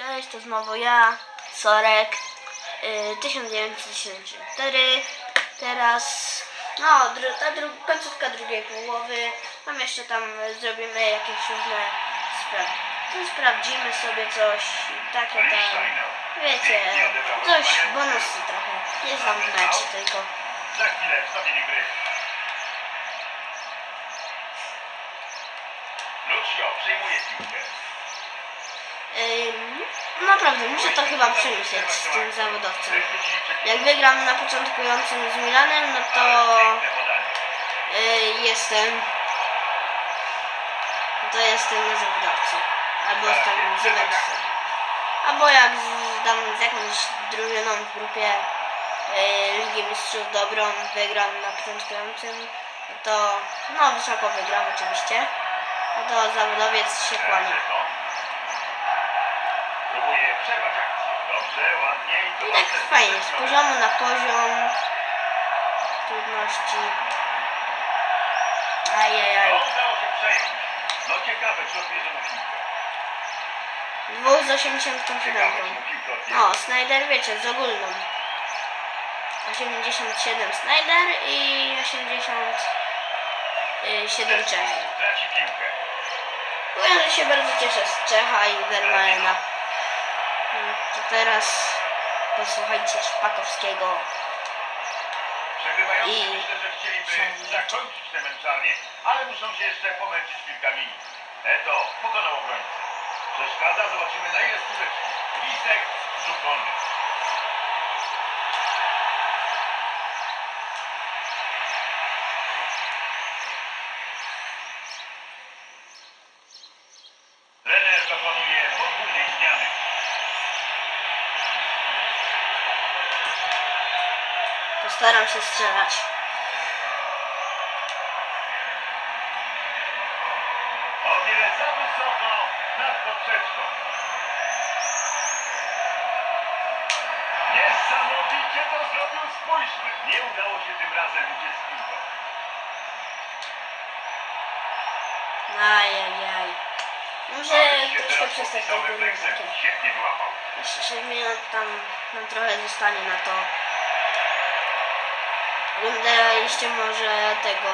Cześć, to znowu ja, Sorek, y, 1974. Teraz, no, dru, ta dru, końcówka drugiej połowy. Tam jeszcze tam zrobimy jakieś różne sprawy. Tu sprawdzimy sobie coś takie tam, wiecie, coś bonusy trochę. Nie znam mecz tylko. Za chwilę wstawienie gry. Lucio przejmuje piłkę. Naprawdę, muszę to chyba przemyśleć z tym zawodowcem. Jak wygram na początkującym z Milanem, no to Piękne podanie. y, jestem to jestem na zawodowcy. Albo z tam z. Albo jak z, tam z jakąś drużyną w grupie y, Ligi Mistrzów dobrą wygram na początkującym, no to no wysoko wygram oczywiście. No to zawodowiec się kłania. Przerwać akcję. Dobrze, ładnie i tak fajnie, z poziomu na poziom trudności. Ajajaj. No, udało się przejąć. No ciekawe, czy odbierze mu piłkę. Dwóch z 87. Ciekawe, czy mu piłkę odbierze. O, Snyder wiecie, z ogólną. 87 Snyder i 87 Czech. Traci piłkę. Powiem, że się bardzo cieszę z Czecha i Vermaena. To teraz posłuchajcie Szpakowskiego. Przegrywający I- myślę, że chcieliby zakończyć tę męczarnię, ale muszą się jeszcze pomęczyć kilka minut. Eto, pokonał obrońcę. Przeszkadza, zobaczymy na ile skutecznie. Listek, rzut Postaram się strzelać. O wiele za wysoko nad poprzeczką. Niesamowicie to zrobił, spójrzmy. Nie udało się tym razem uciec piłką. Ajajaj. Może się troszkę przestać tak. Świetnie wyłapał. Jeszcze 6 minut tam nam trochę zostanie na to. Oglądaliście może tego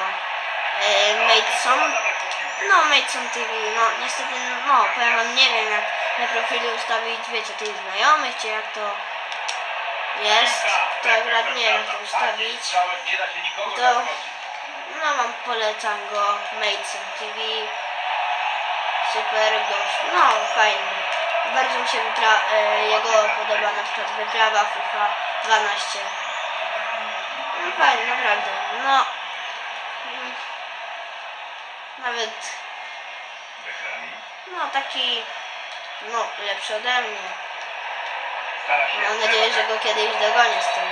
e, Maidson? No Maidson TV, no niestety no powiem wam nie wiem jak na profilu ustawić, wiecie, tych znajomych, czy jak to jest, to akurat nie wiem jak to ustawić. To-. No wam polecam go, Maidson TV. Super gość, no fajny. Bardzo mi się e, jego podoba na przykład wyprawa FIFA 12. Fajny, naprawdę. No. Nawet, no taki, no lepszy ode mnie. Mam nadzieję, że go kiedyś dogonię z tym.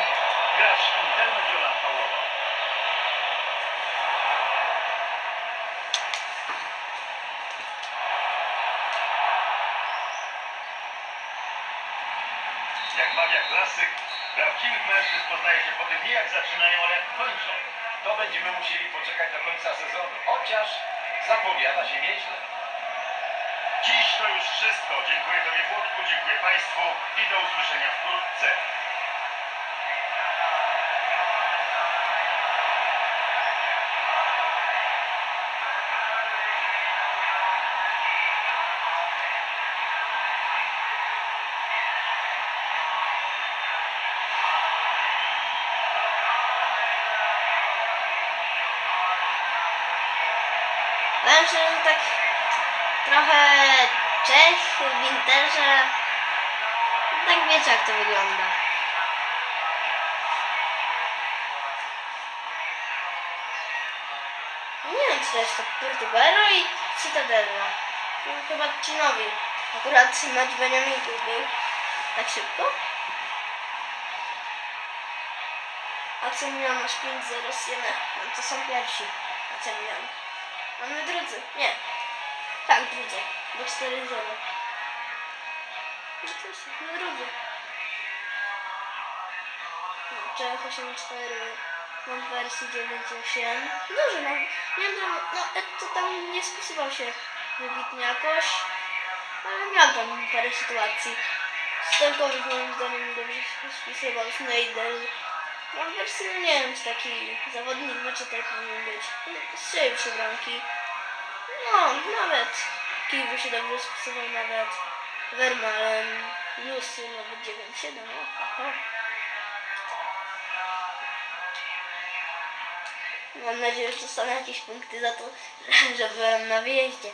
Jak mawia klasyk, prawdziwych mężczyzn poznaje się po tym nie jak zaczynają, ale jak kończą. To będziemy musieli poczekać do końca sezonu, chociaż zapowiada się nieźle. Dziś to już wszystko. Dziękuję Tobie Włodku, dziękuję Państwu i do usłyszenia wkrótce. Powiem że tak trochę Czech w Interze. Tak wiecie jak to wygląda. Nie wiem czy to jest to Portugalo i Citadella. No, chyba ci nowi. Akurat mecz Beniaminków był. Tak szybko. AC Milan masz 5-0 z Sienę. No to są pierwsi. AC Milan. Mamy drudzy. Nie. Tak, drudzy. Bo 4-0. No to jest no drudzy. No, Czech 8-4. Mam w wersji 9.8. Dobrze, no. Nie wiem, no, no to tam nie spisywał się wybitnie jakoś. ale miał tam parę sytuacji. Stankowych moim zdaniem dobrze się spisywał, Snyder. Mam no nie wiem, czy taki zawodnik meczy tutaj powinien być. Strzelił trzy bramki. No, nawet Kiwu się dobrze spisywał, nawet Vermalen, Newsy, nawet 9-7, o, o. Mam nadzieję, że dostanę jakieś punkty za to, że byłem na wyjeździe.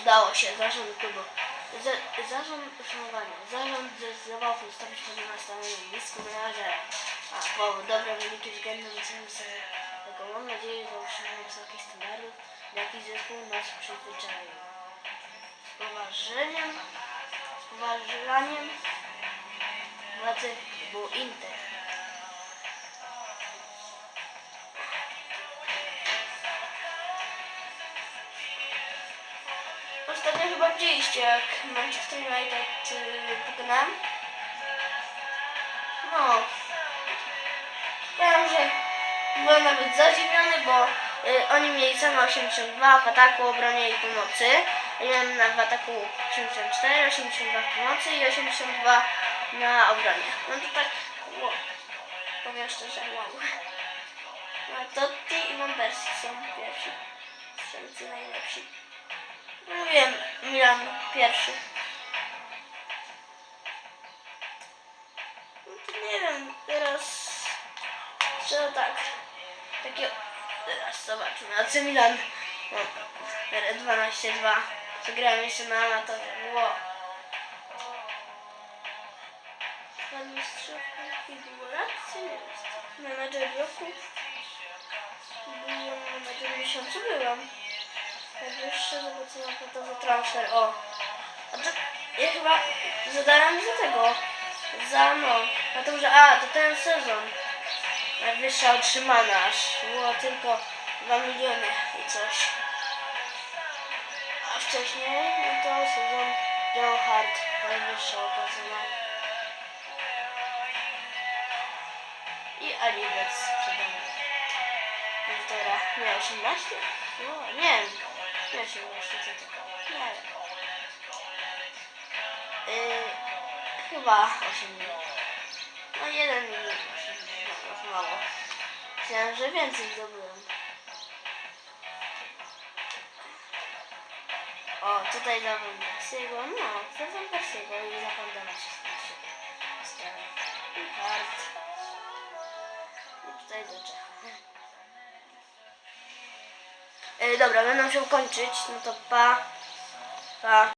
Udało się, zarząd klubu. Za- Zarząd uszanowania. Zarząd zdecydował pozostawić pewne nastawienie blisku menadżera. A po dobre wyniki względem tego mam nadzieję, że utrzymamy wysokich standardów, do jakich zespół nas przyzwyczaił. Z poważeniem, z poważaniem władzy był Inter. Ostatnio chyba widzieliście, jak Manchester United yy, pokonałem. No. Powiem, że byłem nawet zadziwiony, bo y, oni mieli same 82 w ataku, obronie i pomocy. Ja na, w ataku 84, 82 w pomocy i 82 na obronie. No to tak, wow. powiem szczerze, wow. No, Totti i Van Persie są pierwsi. Strzelcy najlepsi. Wiem, Milan pierwszy. No to nie wiem, teraz trzeba tak. Takie. Teraz zobaczmy. AC Milan. No, 12-2. Wygrałem jeszcze na amatorze. Wow. Pan mistrzów i było racji, nie jest. Menadżer roku. Byłem menadżer miesiącu, byłam. Najwyższe zobaczenia to za transfer. O. A to ja chyba zadałem za tego. Za no. Na to, że a, to ten sezon. Najwyższa otrzymana aż było tylko 2 miliony i coś. A wcześniej, no to sezon Joe Hart. Najwyższa opłacona. I Alibet sprzedany. Półtora. Nie, 18? No, nie wiem. Nie 18, co to? Nie. Yy, chyba 8 minut. No 1 minut. 8 minut. No, już mało. Myślałem, że więcej zdobyłem. O, tutaj Van Persiego. No, Van Persiego i za Pandana się skończy. I hard. I tutaj do Czecha. E, dobra, będę musiał kończyć. No to pa. Pa.